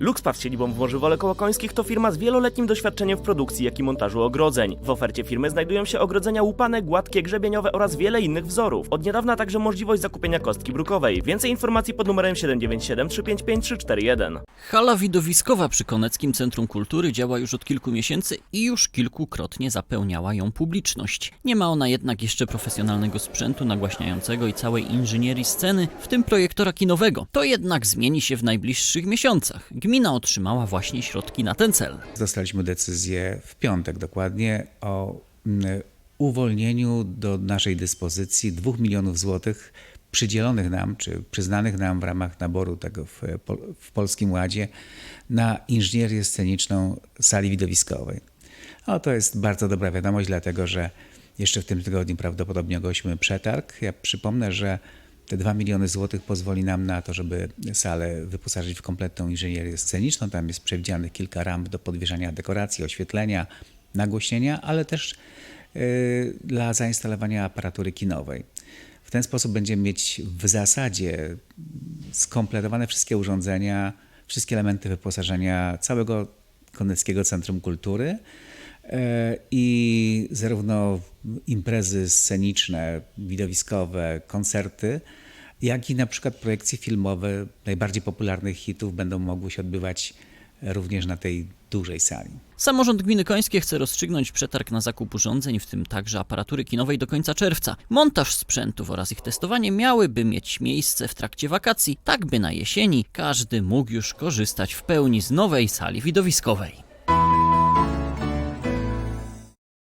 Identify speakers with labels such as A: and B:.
A: Luxpar z siedzibą w Morzywole Kołokońskich to firma z wieloletnim doświadczeniem w produkcji, jak i montażu ogrodzeń. W ofercie firmy znajdują się ogrodzenia łupane, gładkie, grzebieniowe oraz wiele innych wzorów. Od niedawna także możliwość zakupienia kostki brukowej. Więcej informacji pod numerem 797 355 341.
B: Hala widowiskowa przy Koneckim Centrum Kultury działa już od kilku miesięcy i już kilkukrotnie zapełniała ją publiczność. Nie ma ona jednak jeszcze profesjonalnego sprzętu nagłaśniającego i całej inżynierii sceny, w tym projektora kinowego. To jednak zmieni się w najbliższych miesiącach. Gmina otrzymała właśnie środki na ten cel.
C: Dostaliśmy decyzję w piątek dokładnie o mm, uwolnieniu do naszej dyspozycji 2 milionów złotych przydzielonych nam, czy przyznanych nam w ramach naboru tego w, w Polskim Ładzie na inżynierię sceniczną sali widowiskowej. O, to jest bardzo dobra wiadomość, dlatego że jeszcze w tym tygodniu prawdopodobnie ogłosimy przetarg. Ja przypomnę, że te 2 miliony złotych pozwoli nam na to, żeby salę wyposażyć w kompletną inżynierię sceniczną. Tam jest przewidzianych kilka ramp do podwieszania dekoracji, oświetlenia, nagłośnienia, ale też y, dla zainstalowania aparatury kinowej. W ten sposób będziemy mieć w zasadzie skompletowane wszystkie urządzenia, wszystkie elementy wyposażenia całego Koneckiego Centrum Kultury. E, I zarówno imprezy sceniczne, widowiskowe, koncerty, jak i na przykład projekcje filmowe najbardziej popularnych hitów będą mogły się odbywać również na tej dużej sali.
B: Samorząd Gminy Końskie chce rozstrzygnąć przetarg na zakup urządzeń, w tym także aparatury kinowej do końca czerwca. Montaż sprzętów oraz ich testowanie miałyby mieć miejsce w trakcie wakacji, tak by na jesieni każdy mógł już korzystać w pełni z nowej sali widowiskowej.